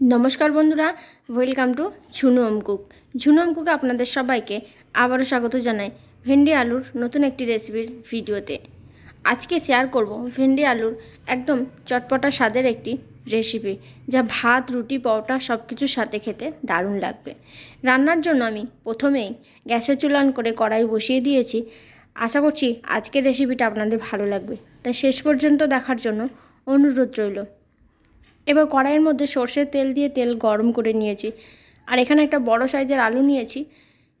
নমস্কার বন্ধুরা welcome to Jhunu অমকুক ঝুনু অমকুকে আপনাদের সবাইকে আবারও স্বাগত জানাই ভেন্ডি আলুর নতুন একটি রেসিপির ভিডিওতে। আজকে শেয়ার করব ভেন্ডি আলুর একদম চটপটা স্বাদের একটি রেসিপি যা ভাত, রুটি, পরোটা সব কিছুর সাথে খেতে দারুণ লাগবে। রান্নার জন্য আমি প্রথমেই গ্যাসের চুলান করে কড়াই বসিয়ে দিয়েছি। আশা করছি আজকের রেসিপিটা আপনাদের ভালো লাগবে। তাই শেষ পর্যন্ত দেখার জন্য অনুরোধ রইল। এবার কড়াইয়ের মধ্যে সর্ষের তেল দিয়ে তেল গরম করে নিয়েছি। আর এখানে একটা বড় সাইজের আলু নিয়েছি,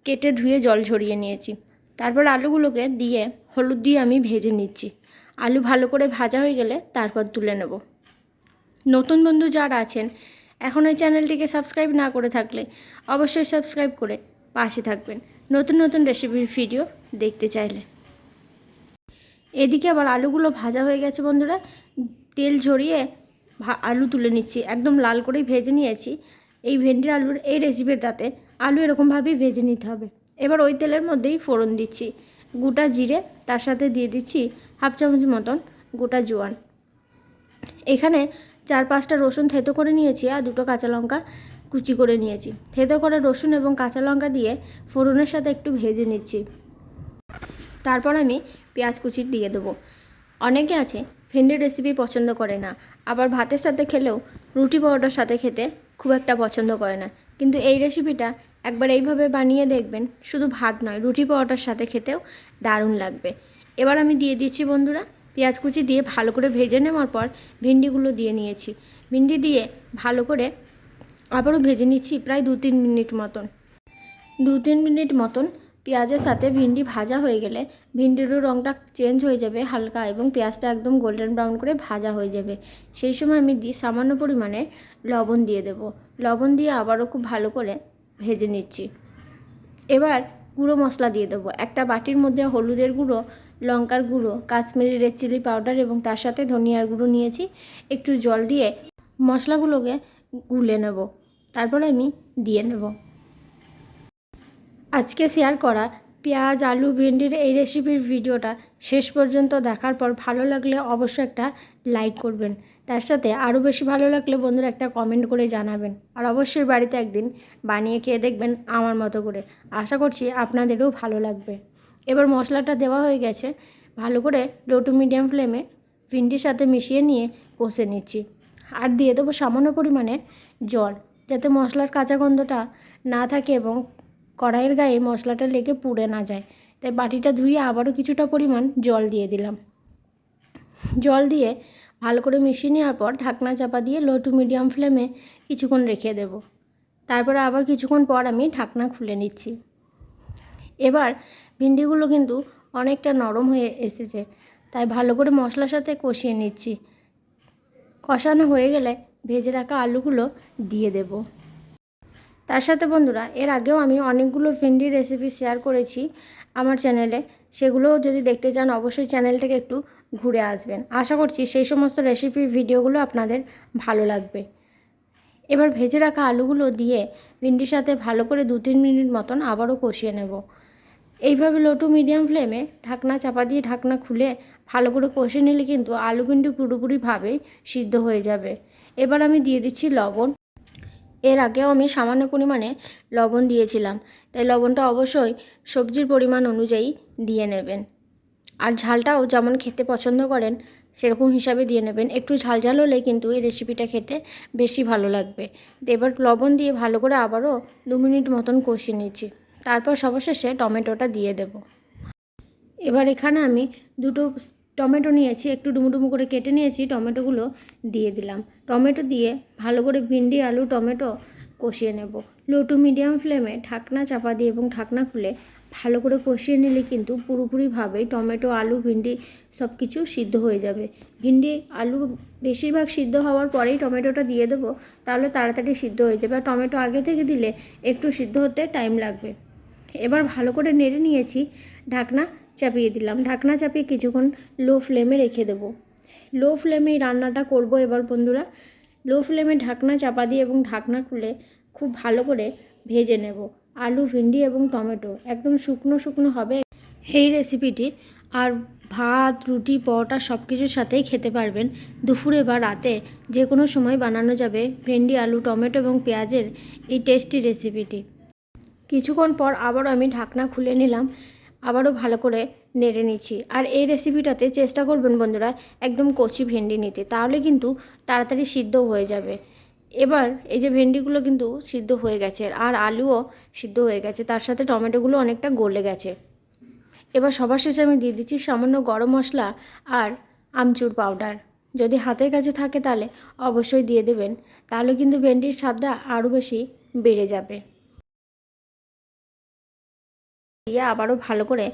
কেটে ধুয়ে জল ঝরিয়ে নিয়েছি। তারপর আলুগুলোকে দিয়ে হলুদ দিয়ে আমি ভেজে নিচ্ছি। আলু ভালো করে ভাজা হয়ে গেলে তারপর তুলে নেব। নতুন বন্ধু যারা আছেন, এখন এই চ্যানেলটিকে সাবস্ক্রাইব না করে থাকলে অবশ্যই সাবস্ক্রাইব করে পাশে থাকবেন। নতুন নতুন রেসিপির ভিডিও দেখতে চাইলে। এদিকে আবার আলুগুলো ভাজা হয়ে গেছে বন্ধুরা। তেল ঝরিয়ে আলু তুলে নিচ্ছি। একদম লাল করেই ভেজে নিয়েছি। এই ভেন্ডির আলুর, এই রেসিপিটাতে আলু এরকমভাবেই ভেজে নিতে হবে। এবার ওই তেলের মধ্যেই ফোড়ন দিচ্ছি। গোটা জিরে, তার সাথে দিয়ে দিচ্ছি হাফ চামচ মতন গোটা জোয়ান। এখানে চার পাঁচটা রসুন থেতো করে নিয়েছি আর দুটো কাঁচা লঙ্কা কুচি করে নিয়েছি। থেতো করে রসুন এবং কাঁচা লঙ্কা দিয়ে ফোড়নের সাথে একটু ভেজে নিচ্ছি। তারপর আমি পেঁয়াজ কুচি দিয়ে দেবো। অনেকে আছে ভেন্ডির রেসিপি পছন্দ করে না। আবার ভাতের সাথে খেলেও রুটি পরোটার সাথে খেতে খুব একটা পছন্দ করে না। কিন্তু এই রেসিপিটা একবার এইভাবে বানিয়ে দেখবেন, শুধু ভাত নয়, রুটি পরোটার সাথে খেতেও দারুণ লাগবে। এবার আমি দিয়ে দিচ্ছি বন্ধুরা, পেঁয়াজ কুচি দিয়ে ভালো করে ভেজে নেওয়ার পর ভিন্ডিগুলো দিয়ে নিয়েছি। ভিন্ডি দিয়ে ভালো করে আবারও ভেজে নিচ্ছি প্রায় দু তিন মিনিট মতন। দু তিন মিনিট মতন পেঁয়াজের সাথে ভিন্ডি ভাজা হয়ে গেলে ভিন্ডিরও রঙটা চেঞ্জ হয়ে যাবে হালকা এবং পেঁয়াজটা একদম গোল্ডেন ব্রাউন করে ভাজা হয়ে যাবে। সেই সময় আমি দিই সামান্য পরিমাণে লবণ দিয়ে দেব। লবণ দিয়ে আবারও খুব ভালো করে ভেজে নিচ্ছি। এবার গুঁড়ো মশলা দিয়ে দেবো। একটা বাটির মধ্যে হলুদের গুঁড়ো, লঙ্কার গুঁড়ো, কাশ্মীরি রেড চিলি পাউডার এবং তার সাথে ধনিয়ার গুঁড়ো নিয়েছি। একটু জল দিয়ে মশলাগুলোকে গুলে নেব। তারপরে আমি দিয়ে নেব। আজকে শেয়ার করা পেঁয়াজ, আলু, ভেন্ডির এই রেসিপির ভিডিওটা শেষ পর্যন্ত দেখার পর ভালো লাগলে অবশ্যই একটা লাইক করবেন। তার সাথে আরও বেশি ভালো লাগলে বন্ধুরা একটা কমেন্ট করে জানাবেন। আর অবশ্যই বাড়িতে একদিন বানিয়ে খেয়ে দেখবেন আমার মতো করে। আশা করছি আপনাদেরও ভালো লাগবে। এবার মশলাটা দেওয়া হয়ে গেছে। ভালো করে লো টু মিডিয়াম ফ্লেমে ভিন্ডির সাথে মিশিয়ে নিয়ে কষে নিচ্ছি। আর দিয়ে দেবো সামান্য পরিমাণে জল, যাতে মশলার কাঁচা গন্ধটা না থাকে এবং কড়াইয়ের গায়ে মশলাটা লেগে পুড়ে না যায়। তাই বাটিটা ধুয়ে আবারও কিছুটা পরিমাণ জল দিয়ে দিলাম। জল দিয়ে ভালো করে মিশিয়ে নেওয়ার পর ঢাকনা চাপা দিয়ে লো টু মিডিয়াম ফ্লেমে কিছুক্ষণ রেখে দেব। তারপরে আবার কিছুক্ষণ পর আমি ঢাকনা খুলে নিচ্ছি। এবার ভিন্ডিগুলো কিন্তু অনেকটা নরম হয়ে এসেছে, তাই ভালো করে মশলার সাথে কষিয়ে নিচ্ছি। কষানো হয়ে গেলে ভেজে রাখা আলুগুলো দিয়ে দেবো। তার সাথে বন্ধুরা, এর আগেও আমি অনেকগুলো ভেন্ডির রেসিপি শেয়ার করেছি আমার চ্যানেলে সেগুলোও যদি দেখতে চান, অবশ্যই চ্যানেলটাকে একটু ঘুরে আসবেন। আশা করছি সেই সমস্ত রেসিপির ভিডিওগুলো আপনাদের ভালো লাগবে। এবার ভেজে রাখা আলুগুলো দিয়ে ভিন্ডির সাথে ভালো করে দু তিন মিনিট মতন আবারও কষিয়ে নেব। এইভাবে লো টু মিডিয়াম ফ্লেমে ঢাকনা চাপা দিয়ে ঢাকনা খুলে ভালো করে কষে নিলে কিন্তু আলু ভিন্ডি পুরোপুরিভাবেই সিদ্ধ হয়ে যাবে। এবার আমি দিয়ে দিচ্ছি লবণ। এর আগেও আমি সামান্য পরিমাণে লবণ দিয়েছিলাম। তাই লবণটা অবশ্যই সবজির পরিমাণ অনুযায়ী দিয়ে নেবেন। আর ঝালটাও যেমন খেতে পছন্দ করেন, সেরকম হিসাবে দিয়ে নেবেন। একটু ঝাল ঝাল হলে কিন্তু এই রেসিপিটা খেতে বেশি ভালো লাগবে। এবার লবণ দিয়ে ভালো করে আবারও দু মিনিট মতন কষিয়ে নিচ্ছি। তারপর সবশেষে টমেটোটা দিয়ে দেব। এবার এখানে আমি দুটো টমেটো নিয়েছি, একটু ডুমুডুমু করে কেটে নিয়েছি, টমেটোগুলো দিয়ে দিলাম। টমেটো দিয়ে ভালো করে ভিন্ডি, আলু, টমেটো কষিয়ে নেব। লো টু মিডিয়াম ফ্লেমে ঢাকনা চাপা দিয়ে এবং ঢাকনা খুলে ভালো করে কষিয়ে নিলে কিন্তু পুরোপুরিভাবেই টমেটো, আলু, ভিন্ডি সব কিছু সিদ্ধ হয়ে যাবে। ভিন্ডি, আলু বেশিরভাগ সিদ্ধ হওয়ার পরেই টমেটোটা দিয়ে দেবো, তাহলে তাড়াতাড়ি সিদ্ধ হয়ে যাবে। আর টমেটো আগে থেকে দিলে একটু সিদ্ধ হতে টাইম লাগবে। এবার ভালো করে নেড়ে নিয়েছি ঢাকনা। চাপিয়ে দিলাম। ঢাকনা চাপিয়ে কিছুক্ষণ লো ফ্লেমে রেখে দেব। লো ফ্লেমে রান্নাটা করব এবার বন্ধুরা। লো ফ্লেমে ঢাকনা চাপা দিয়ে এবং ঢাকনা খুলে খুব ভালো করে ভেজে নেব। আলু, ভিন্ডি এবং টমেটো একদম শুকনো শুকনো হবে। এই রেসিপিটি আর ভাত, রুটি, পরোটা সব কিছুর সাথেই খেতে পারবেন। দুপুরে বা রাতে যে কোনো সময় বানানো যাবে ভেন্ডি, আলু, টমেটো এবং পেঁয়াজের এই টেস্টি রেসিপিটি কিছুক্ষণ পর আবার আমি ঢাকনা খুলে নিলাম। আবারও ভালো করে নেড়ে নিচ্ছি। আর এই রেসিপিটাতে চেষ্টা করবেন বন্ধুরা, একদম কচি ভেন্ডি নিতে। তাহলে কিন্তু তাড়াতাড়ি সিদ্ধ হয়ে যাবে। এবার এই যে ভেন্ডিগুলো কিন্তু সিদ্ধ হয়ে গেছে, আর আলুও সিদ্ধ হয়ে গেছে। তার সাথে টমেটোগুলো অনেকটা গলে গেছে। এবার সবার শেষে আমি দিয়ে দিচ্ছি সামান্য গরম মশলা আর আমচুর পাউডার যদি হাতের কাছে থাকে তাহলে অবশ্যই দিয়ে দেবেন, তাহলে কিন্তু ভেন্ডির স্বাদটা আরও বেশি বেড়ে যাবে। দিয়ে আবারও ভালো করে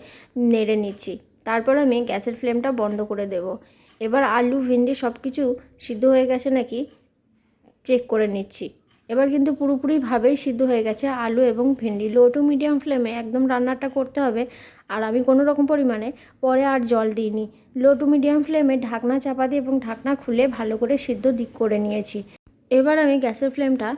নেড়ে নিচ্ছি। তারপর আমি গ্যাসের ফ্লেমটা বন্ধ করে দেব। এবার আলু, ভেন্ডি সব কিছু সিদ্ধ হয়ে গেছে নাকি চেক করে নিচ্ছি। এবার কিন্তু পুরোপুরিভাবেই সিদ্ধ হয়ে গেছে আলু এবং ভেন্ডি। লো টু মিডিয়াম ফ্লেমে একদম রান্নাটা করতে হবে। আর আমি কোনো রকম পরিমাণে পরে আর জল দিইনি। লো টু মিডিয়াম ফ্লেমে ঢাকনা চাপা দিয়ে এবং ঢাকনা খুলে ভালো করে সিদ্ধ দিক করে নিয়েছি। এবার আমি গ্যাসের ফ্লেমটা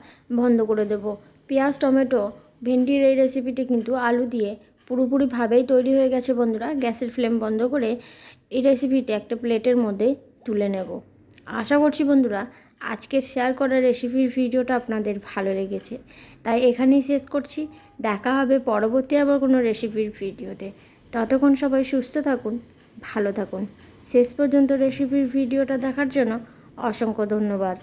বন্ধ করে দেব। পেঁয়াজ, টমেটো, ভেন্ডির এই রেসিপিটি কিন্তু আলু দিয়ে পুরোপুরিভাবেই তৈরি হয়ে গেছে বন্ধুরা। গ্যাসের ফ্লেম বন্ধ করে এই রেসিপিটি একটা প্লেটের মধ্যে তুলে নেব। আশা করছি বন্ধুরা, আজকের শেয়ার করা রেসিপির ভিডিওটা আপনাদের ভালো লেগেছে। তাই এখানেই শেষ করছি। দেখা হবে পরবর্তী আবার কোনো রেসিপির ভিডিওতে ততক্ষণ সবাই সুস্থ থাকুন, ভালো থাকুন। শেষ পর্যন্ত রেসিপির ভিডিওটা দেখার জন্য অসংখ্য ধন্যবাদ।